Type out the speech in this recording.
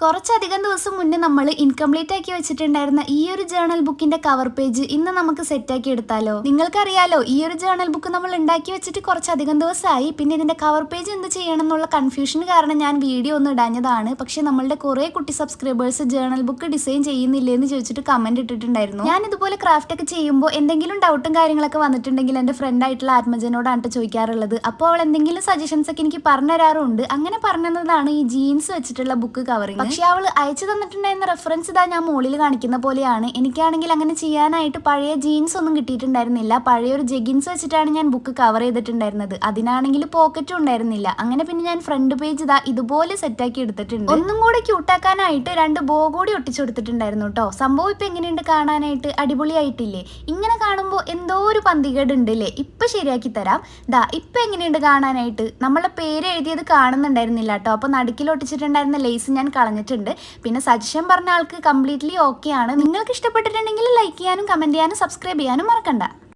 കുറച്ചധികം ദിവസം മുന്നേ നമ്മൾ ഇൻകംപ്ലീറ്റ് ആക്കി വെച്ചിട്ടുണ്ടായിരുന്ന ഈ ഒരു ജേർണൽ ബുക്കിന്റെ കവർ പേജ് ഇന്ന് നമുക്ക് സെറ്റ് ആക്കി എടുത്താലോ? നിങ്ങൾക്കറിയാലോ ഈ ഒരു ജേർണൽ ബുക്ക് നമ്മൾ ഉണ്ടാക്കി വെച്ചിട്ട് കുറച്ചധികം ദിവസമായി. പിന്നെ ഇതിന്റെ കവർ പേജ് എന്ത് ചെയ്യണം എന്നുള്ള കൺഫ്യൂഷൻ കാരണം ഞാൻ വീഡിയോ ഒന്ന് ഇടാഞ്ഞതാണ്. പക്ഷെ നമ്മളുടെ കുറെ കുട്ടി സബ്സ്ക്രൈബേഴ്സ് ജേർണൽ ബുക്ക് ഡിസൈൻ ചെയ്യുന്നില്ലേ എന്ന് ചോദിച്ചിട്ട് കമന്റ് ഇട്ടിട്ടുണ്ടായിരുന്നു. ഞാൻ ഇതുപോലെ ക്രാഫ്റ്റ് ഒക്കെ ചെയ്യുമ്പോൾ എന്തെങ്കിലും ഡൗട്ടും കാര്യങ്ങളൊക്കെ വന്നിട്ടുണ്ടെങ്കിൽ എന്റെ ഫ്രണ്ട് ആയിട്ടുള്ള ആത്മജനോടാണ് ചോദിക്കാറുള്ളത്. അപ്പോൾ അവൾ എന്തെങ്കിലും സജഷൻസ് ഒക്കെ എനിക്ക് പറഞ്ഞു തരാറുണ്ട് അങ്ങനെ പറഞ്ഞതാണ് ഈ ജീൻസ് വെച്ചിട്ടുള്ള ബുക്ക് കവറിങ് പക്ഷെ അവൾ അയച്ചു തന്നിട്ടുണ്ടായിരുന്ന റെഫറൻസ് ഇതാ ഞാൻ മുകളിൽ കാണിക്കുന്ന പോലെയാണ്. എനിക്കാണെങ്കിൽ അങ്ങനെ ചെയ്യാനായിട്ട് പഴയ ജീൻസ് ഒന്നും കിട്ടിയിട്ടുണ്ടായിരുന്നില്ല. പഴയ ഒരു ജെഗിൻസ് വെച്ചിട്ടാണ് ഞാൻ ബുക്ക് കവർ ചെയ്തിട്ടുണ്ടായിരുന്നത്. അതിനാണെങ്കിൽ പോക്കറ്റും ഉണ്ടായിരുന്നില്ല. അങ്ങനെ പിന്നെ ഞാൻ ഫ്രണ്ട് പേജ് ഇതാ ഇതുപോലെ സെറ്റാക്കി എടുത്തിട്ടുണ്ട്. ഒന്നും കൂടെ ക്യൂട്ടാക്കാനായിട്ട് രണ്ട് ബോ കൂടി ഒട്ടിച്ചു കൊടുത്തിട്ടുണ്ടായിരുന്നു കേട്ടോ സംഭവം ഇപ്പൊ എങ്ങനെയുണ്ട് കാണാനായിട്ട്? അടിപൊളിയായിട്ടില്ലേ? ഇങ്ങനെ കാണുമ്പോൾ എന്തോ ഒരു പന്തികേട് ഉണ്ട് അല്ലേ ഇപ്പൊ ശരിയാക്കി തരാം. ദാ ഇപ്പൊ എങ്ങനെയുണ്ട് കാണാനായിട്ട്? നമ്മളെ പേര് എഴുതിയത് കാണുന്നുണ്ടായിരുന്നില്ല കേട്ടോ അപ്പൊ നടുക്കിൽ ഒട്ടിച്ചിട്ടുണ്ടായിരുന്ന ലേസ് ഞാൻ കളഞ്ഞിട്ടുണ്ട് പിന്നെ സജഷൻ പറഞ്ഞ ആൾക്ക് കംപ്ലീറ്റ്ലി ഓക്കെ ആണ്. നിങ്ങൾക്ക് ഇഷ്ടപ്പെട്ടിട്ടുണ്ടെങ്കിൽ ലൈക്ക് ചെയ്യാനും കമന്റ് ചെയ്യാനും സബ്സ്ക്രൈബ് ചെയ്യാനും മറക്കണ്ട.